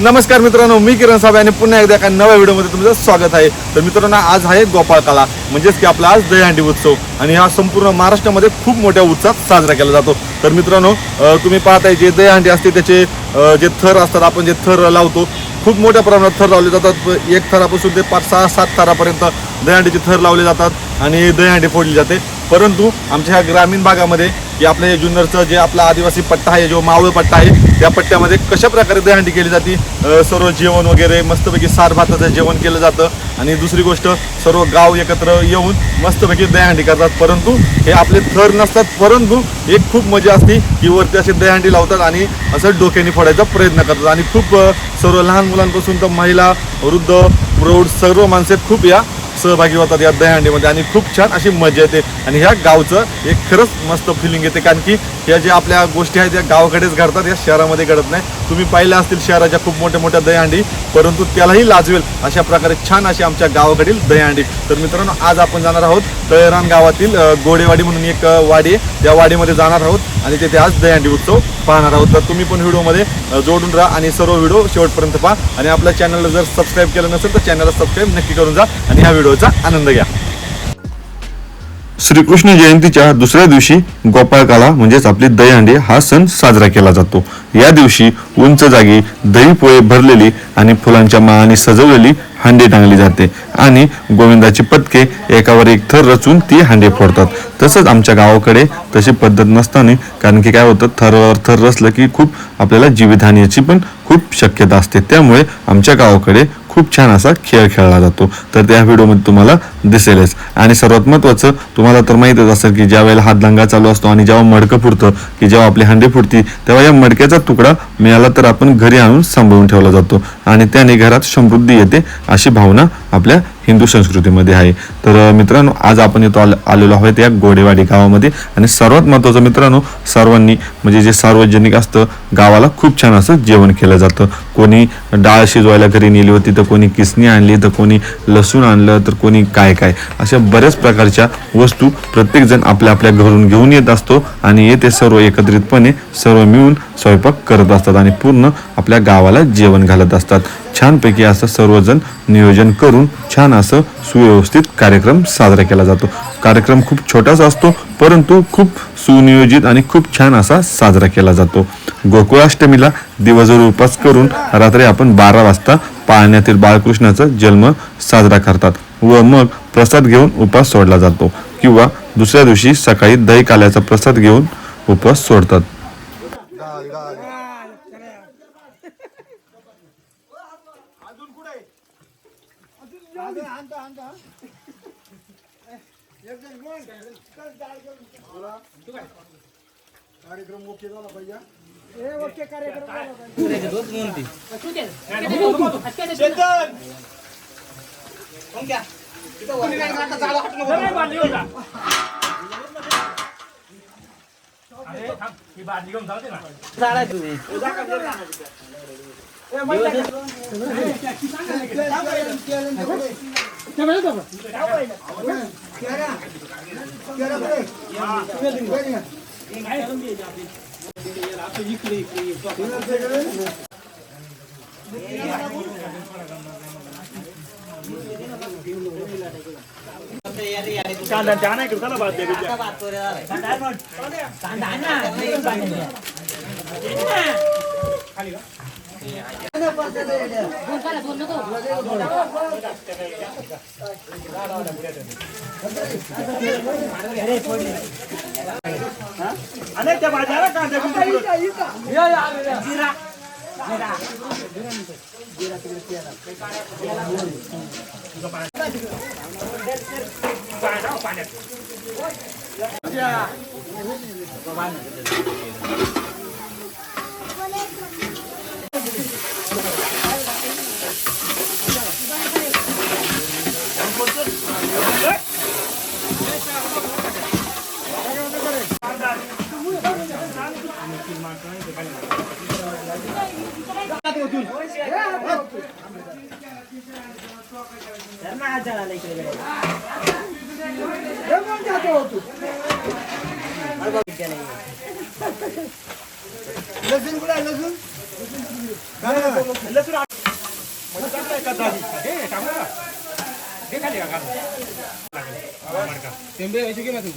नमस्कार मित्रांनो मी किरण साहेब आणि पुन्हा एकदा एका नव्या व्हिडिओमध्ये तुमचं स्वागत आहे. तर मित्रांनो आज आहे गोपाळकाला म्हणजेच की आपला आज दहीहंडी उत्सव. आणि हा संपूर्ण महाराष्ट्रामध्ये खूप मोठ्या उत्साहात साजरा केला जातो. तर मित्रांनो तुम्ही पाहताय जे दहीहंडी असते त्याचे जे थर असतात आपण जे थर लावतो खूप मोठ्या प्रमाणात थर लावले जातात. एक थरापासून ते पाच सहा सात थरापर्यंत दहीहंडीचे थर लावले जातात आणि दहीहंडी फोडली जाते. परंतु आमच्या ह्या ग्रामीण भागामध्ये की आपल्या जुन्नरचं जे आपला आदिवासी पट्टा आहे जो मावळ पट्टा आहे त्या पट्ट्यामध्ये कशा प्रकारे दहीहंडी केली जाते? सर्व जेवण वगैरे मस्तपैकी सार भाताचं जेवण केलं जातं. आणि दुसरी गोष्ट सर्व गाव एकत्र येऊन मस्तपैकी दहीहंडी करतात. परंतु हे आपले थर नसतात परंतु एक खूप मजा असते की वरती असे दहीहंडी लावतात आणि असं डोक्याने फोडायचा प्रयत्न करतात. आणि खूप सर्व लहान मुलांपासून तर महिला वृद्ध प्रौढ सर्व माणसे खूप या सहभागी होतात या दहीहंडीमध्ये आणि खूप छान अशी मजा येते. आणि ह्या गावचं एक खरंच मस्त फिलिंग येते कारण की ह्या ज्या आपल्या गोष्टी आहेत त्या गावाकडेच घडतात या शहरामध्ये घडत नाही. तुम्ही पाहिल्या असतील शहराच्या खूप मोठ्या मोठ्या दहीहंडी परंतु त्यालाही लाजवेल अशा प्रकारे छान अशी आमच्या गावाकडील दहीहंडी. तर मित्रांनो आज आपण जाणार आहोत तळेरान गावातील गोडेवाडी म्हणून एक वाडी आहे. त्या वाडीमध्ये जाणार आहोत आणि तिथे आज दहीहंडी उत्सव पाहणार आहोत. तर तुम्ही पण व्हिडिओमध्ये जोडून राहा आणि सर्व व्हिडिओ शेवटपर्यंत पहा. आणि आपल्या चॅनलला जर सबस्क्राईब केलं नसेल तर चॅनलला सबस्क्राईब नक्की करून जा आणि ह्या व्हिडिओचा आनंद घ्या. श्रीकृष्ण जयंतीच्या दुसऱ्या दिवशी गोपाळकाला म्हणजेच आपली दहीहंडी हा सण साजरा केला जातो. या दिवशी उंच जागी दही पोळे भरलेली आणि फुलांच्या माळाने सजवलेली हांडी टांगली जाते. आणि गोविंदाची पदके एकावर एक थर रचून ती हांडी फोडतात. तसंच आमच्या गावाकडे तशी पद्धत नसताना कारण की काय होतं थरवर थर रचलं की खूप आपल्याला जीवितहानीची पण खूप शक्यता असते. त्यामुळे आमच्या गावाकडे खूप छान असा खेळ खेळला जातो. तर त्या व्हिडिओमध्ये तुम्हाला दिसेलच. आणि सर्वात महत्त्वाचं तुम्हाला तर माहीतच असेल की ज्या वेळेला हात दंगा चालू असतो आणि जेव्हा मडकं फुटतं की जेव्हा आपली हंडी फुटती तेव्हा या मडक्याचा तुकडा मिळाला तर आपण घरी आणून सांभाळून ठेवला जातो. आणि त्याने घरात समृद्धी येते अशी भावना आपल्या हिंदू संस्कृतीमध्ये आहे. तर मित्रांनो आज आपण इथं आल आलेलो आहोत या गोडेवाडी गावामध्ये. आणि सर्वात महत्त्वाचं मित्रांनो सर्वांनी म्हणजे जे सार्वजनिक असतं गावाला खूप छान असं जेवण केलं जातं. कोणी डाळ शिजवायला घरी नेली होती तर कोणी किसणी आणली तर कोणी लसूण आणलं तर कोणी काय काय. अशा बऱ्याच प्रकारच्या वस्तू प्रत्येकजण आपल्या आपल्या घरून घेऊन येत असतो. आणि येथे सर्व एकत्रितपणे सर्व मिळून स्वयंपाक करत असतात आणि पूर्ण आपल्या गावाला जेवण घालत असतात. छानपैकी असं सर्वजण नियोजन करून छान असं सुव्यवस्थित कार्यक्रम साजरा केला जातो. कार्यक्रम खूप छोटासा असतो परंतु खूप सुनियोजित आणि खूप छान असा साजरा केला जातो. गोकुळाष्टमीला दिवसभर उपास करून रात्री आपण बारा वाजता पाळण्यातील बाळकृष्णाचा जन्म साजरा करतात व मग प्रसाद घेऊन उपास सोडला जातो किंवा दुसऱ्या दिवशी सकाळी दही काल्याचा प्रसाद घेऊन उपवास सोडतात. कार्यक्रम ओके झाला पाहिजे अनेकच्या भाज्या कांद्या लसूण कुठे आहे? जाना जाना अरे त्या बाजारा कांदा पण जिरा. पाण्यात તું ધર્મા હાજર લઈ ગયો હતું લસુન ગુલા લસુન લસુન દેખા દેખા કેમ બે હોય છે કેમ હતું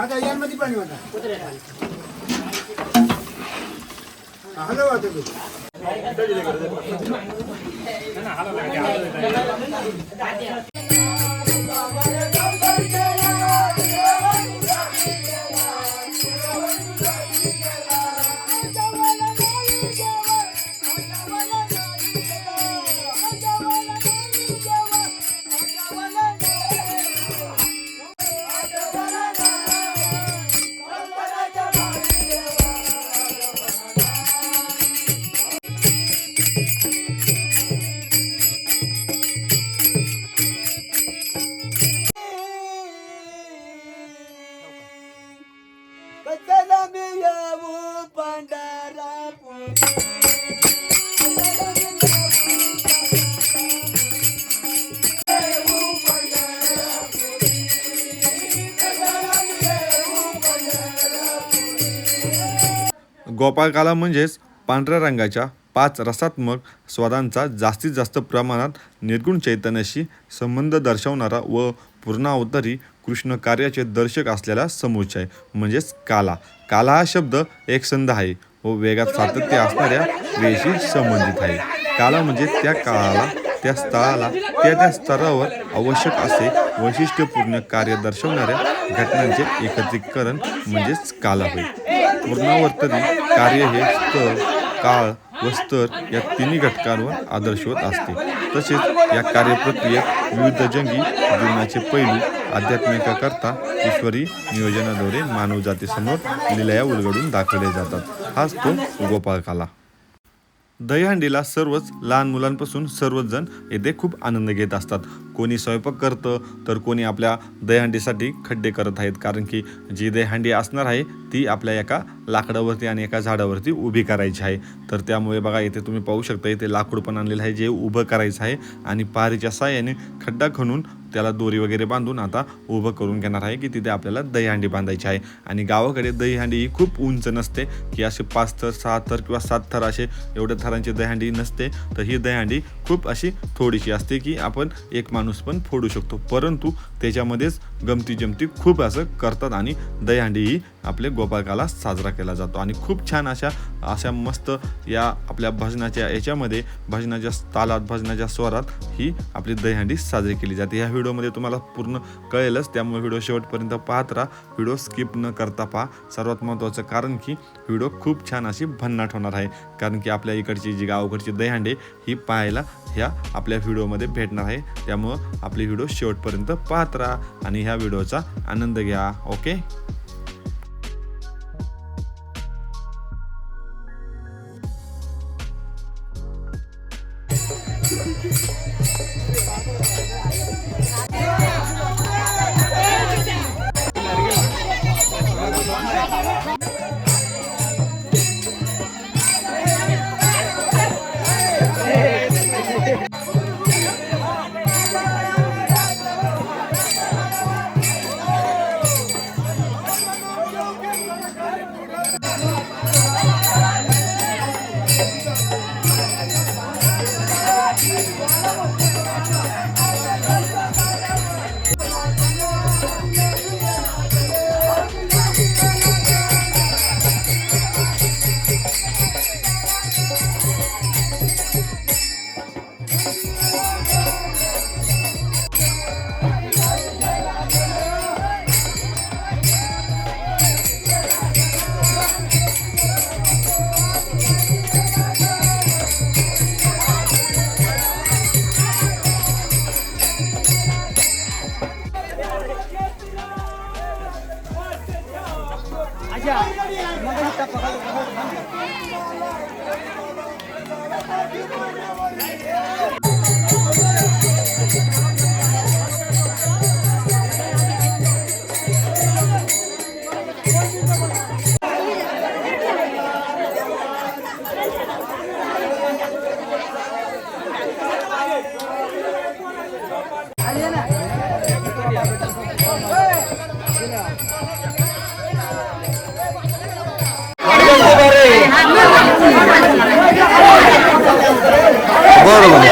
आता यांमध्ये पाणी वाटा. हॅलो वाटत गोपाळकाला म्हणजेच पांढऱ्या रंगाच्या पाच रसात्मक स्वादांचा जास्तीत जास्त प्रमाणात निर्गुण चैतन्याशी संबंध दर्शवणारा व पूर्णावतरी कृष्ण कार्याचे दर्शक असलेला समुच्चय म्हणजेच काला. काला हा शब्द एक संध आहे व वेगात सातत्य असणाऱ्या वेशी संबंधित आहे. काला म्हणजे त्या काळाला त्या स्थळाला त्या त्या स्तरावर आवश्यक असे वैशिष्ट्यपूर्ण कार्य दर्शवणाऱ्या घटनांचे एकत्रीकरण म्हणजेच काला होय. पूर्णावर्तनी कार्य हे स्थळ काळ व स्तर या तिन्ही घटकांवर आदर्शवत असते. तसेच या कार्यप्रक्रियेत विविध जंगी जीवनाचे पैलू आध्यात्मिकाकरता ईश्वरी नियोजनाद्वारे मानव जातीसमोर लिलया उलगडून दाखवले जातात. हाच तो गोपाळ काला दहीहंडीला सर्वच लहान मुलांपासून सर्वच जण येथे खूप आनंद घेत असतात. कोणी स्वयंपाक करतं तर कोणी आपल्या दहीहंडीसाठी खड्डे करत आहेत. कारण की जी दहीहंडी असणार आहे ती आपल्या एका लाकडावरती आणि एका झाडावरती उभी करायची आहे. तर त्यामुळे बघा इथे तुम्ही पाहू शकता इथे लाकूड पण आणलेलं आहे जे उभं करायचं आहे. आणि पारीच्या साह्याने खड्डा खणून त्याला दोरी वगैरे बांधून आता उभं करून घेणार आहे की तिथे आपल्याला दहीहंडी बांधायची आहे. आणि गावाकडे दहीहंडी ही खूप उंच नसते की असे पाच थर सहा थर किंवा सात थर असे एवढ्या थरांची दहीहंडी नसते. तर ही दहीहंडी खूप अशी थोडीशी असते की आपण एक माणूस पण फोडू शकतो. परंतु त्याच्यामध्येच गमती जमती खूप असं करतात आणि दहीहंडी ही आपले गोपाळकाला साजरा केला जातो. आणि खूप छान अशा अशा मस्त या आपल्या भजनाच्या याच्यामध्ये भजनाच्या तालात भजनाच्या स्वरात ही आपली दहीहंडी साजरी केली जाते. ह्या व्हिडिओमध्ये तुम्हाला पूर्ण कळेलच. त्यामुळे व्हिडिओ शेवटपर्यंत पाहत राहा. व्हिडिओ स्किप न करता पहा. सर्वात महत्त्वाचं कारण की व्हिडिओ खूप छान अशी भन्नाट होणार आहे. कारण की आपल्या इकडची जी गावाकडची दहीहंडी ही पाहायला ह्या आपल्या व्हिडिओमध्ये भेटणार आहे. त्यामुळं आपली व्हिडिओ शेवटपर्यंत पाहत राहा. आणि ह्या व्हिडिओचा आनंद घ्या. ओके? आणि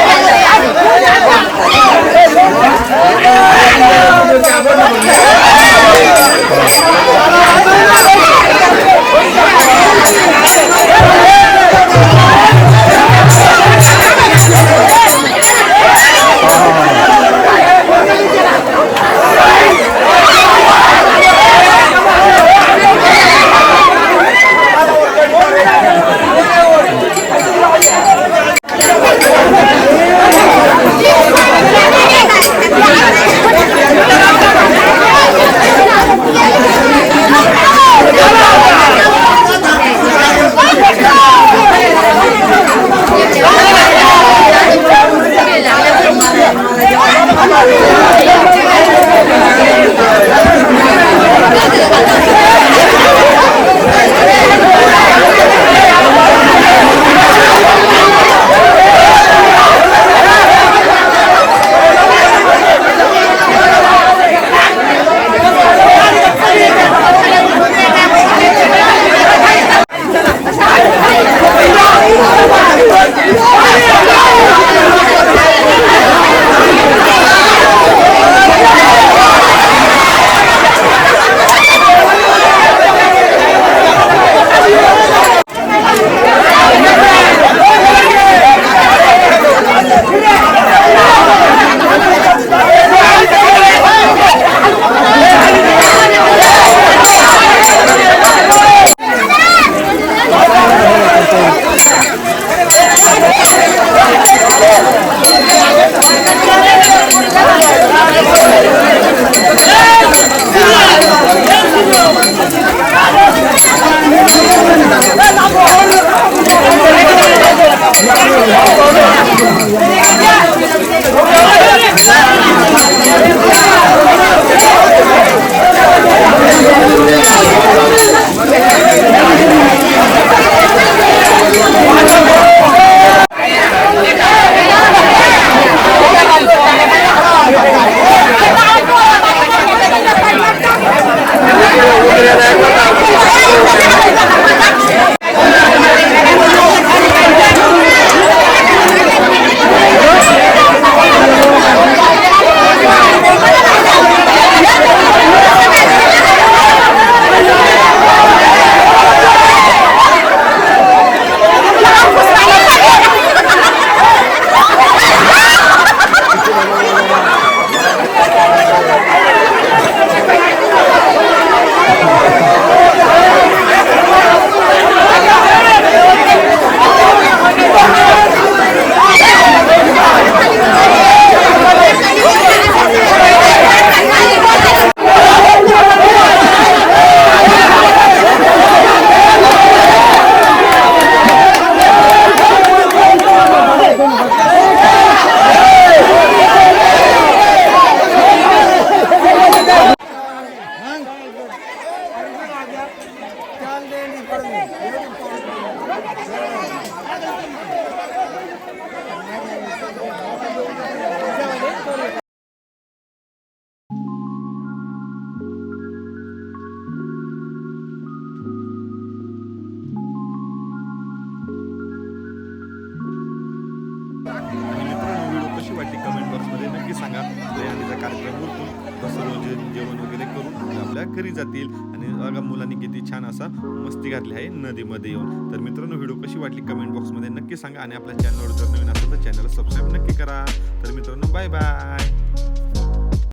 घरी जातील. आणि बघा मुलांनी किती छान असा मस्ती घातली आहे नदीमध्ये येऊन. तर मित्रांनो व्हिडिओ कशी वाटली कमेंट बॉक्समध्ये नक्की सांगा. आणि आपल्या चॅनलवर जर नवीन असेल तर चॅनलला सबस्क्राईब नक्की करा. तर मित्रांनो बाय बाय